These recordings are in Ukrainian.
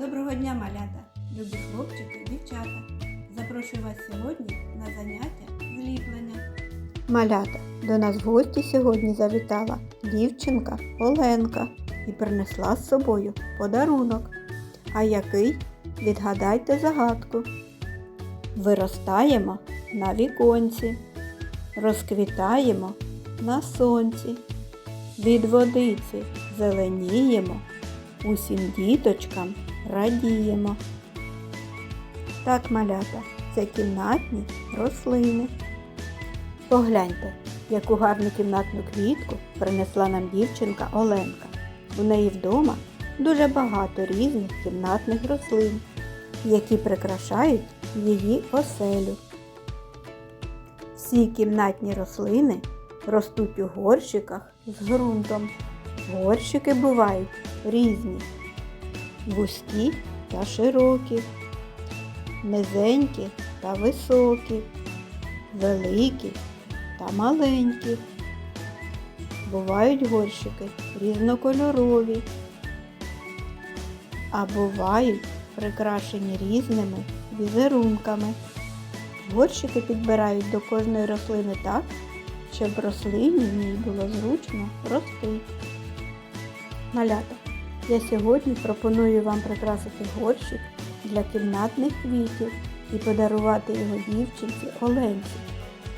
Доброго дня, малята, любі хлопчики, дівчата. Запрошую вас сьогодні на заняття зліплення. Малята, до нас в гості сьогодні завітала дівчинка Оленка і принесла з собою подарунок. А який? Відгадайте загадку. Виростаємо на віконці, розквітаємо на сонці, від водиці зеленіємо, усім діточкам радіємо. Так, малята, це кімнатні рослини. Погляньте, яку гарну кімнатну квітку принесла нам дівчинка Оленка. У неї вдома дуже багато різних кімнатних рослин, які прикрашають її оселю. Всі кімнатні рослини ростуть у горщиках з ґрунтом. Горщики бувають різні, вузькі та широкі, низенькі та високі, великі та маленькі. Бувають горщики різнокольорові, а бувають прикрашені різними візерунками. Горщики підбирають до кожної рослини так, щоб рослині в ній було зручно рости. Малята, я сьогодні пропоную вам прикрасити горщик для кімнатних квітів і подарувати його дівчинці Оленці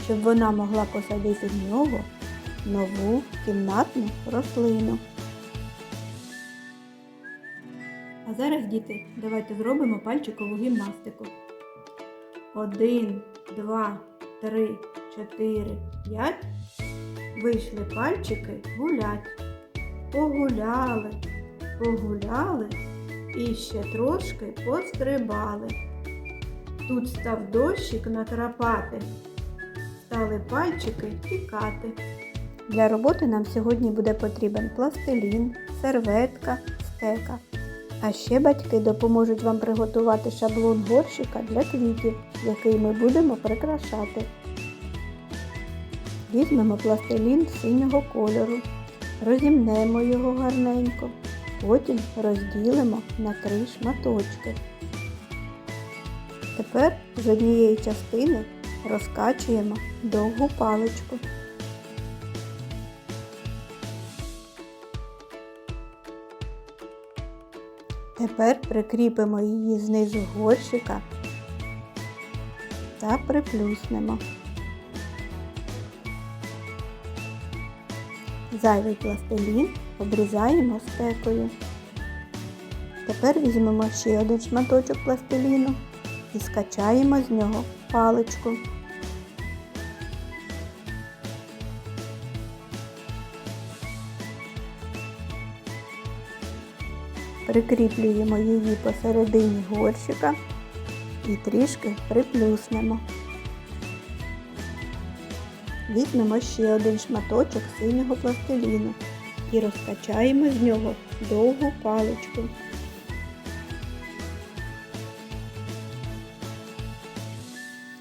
щоб вона могла посадити в нього нову кімнатну рослину. А зараз, діти, давайте зробимо пальчикову гімнастику. Один, два, три, чотири, п'ять. Вийшли пальчики гулять. Погуляли, погуляли і ще трошки пострибали. Тут став дощик накрапати, стали пальчики тікати. Для роботи нам сьогодні буде потрібен пластилін, серветка, стека. А ще батьки допоможуть вам приготувати шаблон горщика для квітів, який ми будемо прикрашати. Візьмемо пластилін синього кольору, розімнемо його гарненько, потім розділимо на три шматочки. Тепер з однієї частини розкачуємо довгу паличку. Тепер прикріпимо її знизу горщика та приплюснемо. Зайвий пластилін обрізаємо стекою. Тепер візьмемо ще один шматочок пластиліну і скачаємо з нього паличку. Прикріплюємо її посередині горщика і трішки приплюснемо. Візьмемо ще один шматочок синього пластиліну і розкачаємо з нього довгу паличку.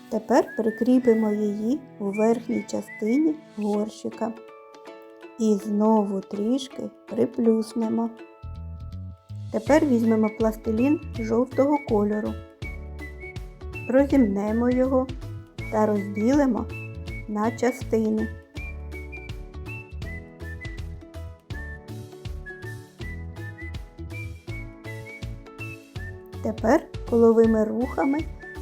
Тепер прикріпимо її у верхній частині горщика і знову трішки приплюснемо. Тепер візьмемо пластилін жовтого кольору, розімнемо його та розділимо на частини. Тепер коловими рухами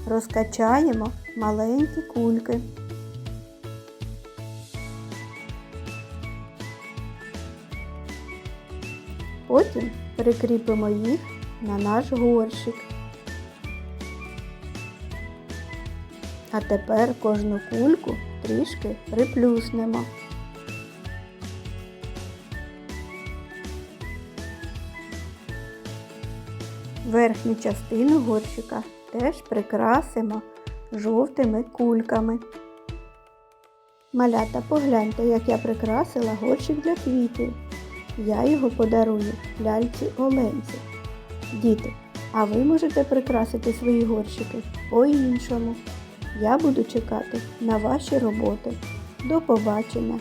розкачаємо маленькі кульки. Потім прикріпимо їх на наш горщик. А тепер кожну кульку трішки приплюснемо. Верхню частину горщика теж прикрасимо жовтими кульками. Малята, погляньте, як я прикрасила горщик для квітів. Я його подарую ляльці Оленці. Діти, а ви можете прикрасити свої горщики по-іншому. Я буду чекати на ваші роботи. До побачення!